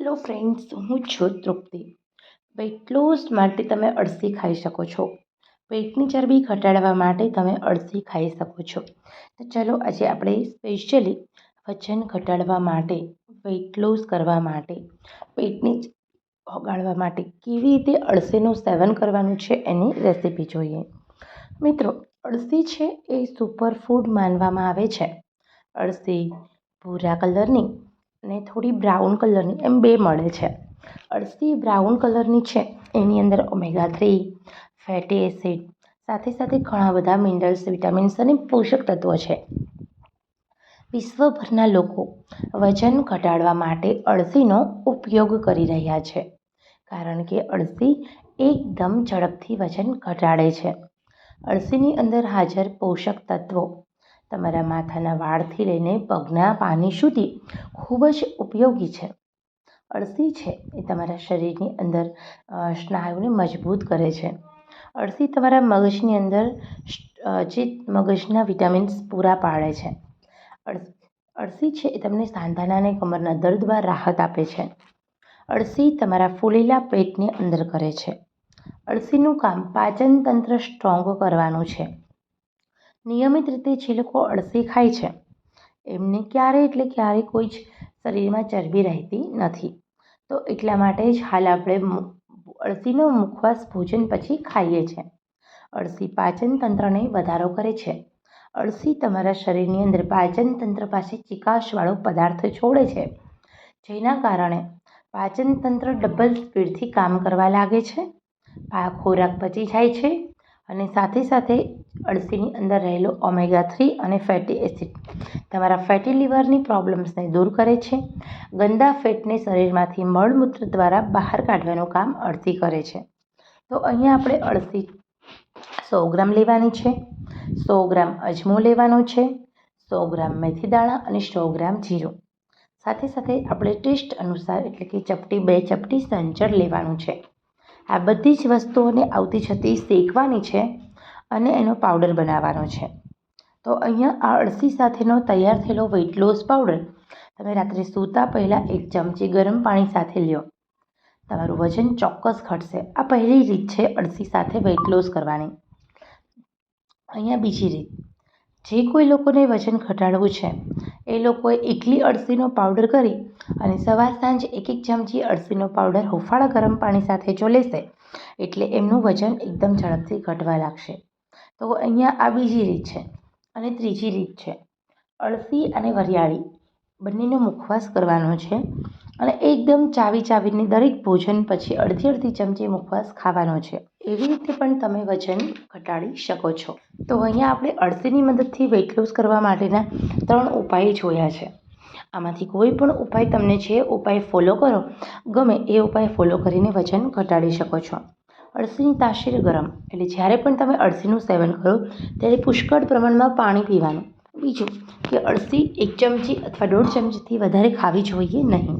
Hello friends હું છું તૃપ્તિ. Weight loss માટે તમે અળસી ખાઈ શકો છો. પેટની ચરબી ઘટાડવા માટે તમે અળસી ખાઈ શકો છો. તો ચલો આજે આપણે સ્પેશિયલી વજન ઘટાડવા માટે વેટ લોસ કરવા માટે, પેટની ઓગાળવા માટે કેવી રીતે અળસીનું સેવન કરવાનું છે એની રેસીપી જોઈએ. મિત્રો, અળસી છે એ સુપર ફૂડ માનવામાં આવે છે. અળસી ભૂરા કલરની અને થોડી બ્રાઉન કલરની એમ બે મળે છે. અળસી બ્રાઉન કલરની છે. એની અંદર ઓમેગા થ્રી ફેટી એસિડ સાથે સાથે ઘણા બધા મિનરલ્સ વિટામિન્સ અને પોષક તત્વો છે. વિશ્વભરના લોકો વજન ઘટાડવા માટે અળસીનો ઉપયોગ કરી રહ્યા છે. કારણ કે અળસી એકદમ ઝડપથી વજન ઘટાડે છે. અળસીની અંદર હાજર પોષક તત્વો તમારા માથાના વાળથી લઈને પગના પાની સુધી ખૂબ જ ઉપયોગી છે. અળસી છે એ તમારા શરીરની અંદર સ્નાયુને મજબૂત કરે છે. અળસી તમારા મગજની અંદર જે મગજના વિટામિન્સ પૂરા પાડે છે. અળસી છે એ તમને સાંધાના અને કમરના દર્દમાં રાહત આપે છે. અળસી તમારા ફૂલેલા પેટને અંદર કરે છે. અળસીનું કામ પાચન તંત્ર સ્ટ્રોંગ કરવાનું છે. નિયમિત રીતે જે લોકો અળસી ખાય છે. એમને ક્યારેય એટલે ક્યારેય કોઈ જ શરીરમાં ચરબી રહેતી નથી. તો એટલા માટે જ હાલ આપણે અળસીનો મુખવાસ ભોજન પછી ખાઈએ છીએ અળસી પાચન તંત્રને વધારો કરે છે. અળસી તમારા શરીરની અંદર પાચન તંત્ર પાસે ચિકાશવાળો પદાર્થ છોડે છે. જેના કારણે પાચન તંત્ર ડબલ સ્પીડથી કામ કરવા લાગે છે. ખોરાક પચી જાય છે અને સાથે સાથે અળસીની અંદર રહેલો ઓમેગા થ્રી અને ફેટી એસિડ તમારા ફેટી લીવરની પ્રોબ્લેમ્સને દૂર કરે છે. ગંદા ફેટને શરીરમાંથી મળમૂત્ર દ્વારા બહાર કાઢવાનું કામ અળસી કરે છે. તો અહીંયા આપણે અળસી સો ગ્રામ લેવાની છે. સો ગ્રામ અજમો લેવાનો છે. સો ગ્રામ મેથી દાણા અને સો ગ્રામ જીરું. સાથે સાથે આપણે ટેસ્ટ અનુસાર એટલે કે ચપટી બે ચપટી સંચર લેવાનું છે. આ બધી જ વસ્તુઓને આવતી જતી શેકવાની છે. અને એનો પાવડર બનાવવાનો છે. તો અહીંયા આ અળસી સાથેનો તૈયાર થયેલો વેઇટ લોસ પાવડર તમે રાત્રે સૂતા પહેલાં એક ચમચી ગરમ પાણી સાથે લ્યો. તમારું વજન ચોક્કસ ઘટશે. આ પહેલી રીત છે અળસી સાથે વેઇટ લોસ કરવાની. અહીંયા બીજી રીત. જે કોઈ લોકોને વજન ઘટાડવું છે, એ લોકોએ એકલી અળસીનો પાવડર કરી અને સવાર સાંજ એક એક ચમચી અળસીનો પાવડર હુંફાળા ગરમ પાણી સાથે જો લેશે, એટલે એમનું વજન એકદમ ઝડપથી ઘટવા લાગશે. તો અહીંયા આ બીજી રીત છે અને ત્રીજી રીત છે. અળસી અને વરિયાળી બંનેનો મુખવાસ કરવાનો છે અને એકદમ ચાવી ચાવીને દરેક ભોજન પછી અડધી અડધી ચમચી મુખવાસ ખાવાનો છે. એવી રીતે પણ તમે વજન ઘટાડી શકો છો. તો અહીંયા આપણે અળસીની મદદથી વેઇટ લોસ કરવા માટેના ત્રણ ઉપાય જોયા છે. આમાંથી કોઈ પણ ઉપાય તમને છે ઉપાય ફોલો કરો, ગમે એ ઉપાય ફોલો કરીને વજન ઘટાડી શકો છો. અળસીની તાસીર ગરમ. એટલે જ્યારે પણ તમે અળસીનું સેવન કરો, ત્યારે પુષ્કળ પ્રમાણમાં પાણી પીવાનું. બીજું કે અળસી એક ચમચી અથવા દોઢ ચમચીથી વધારે ખાવી જોઈએ નહીં.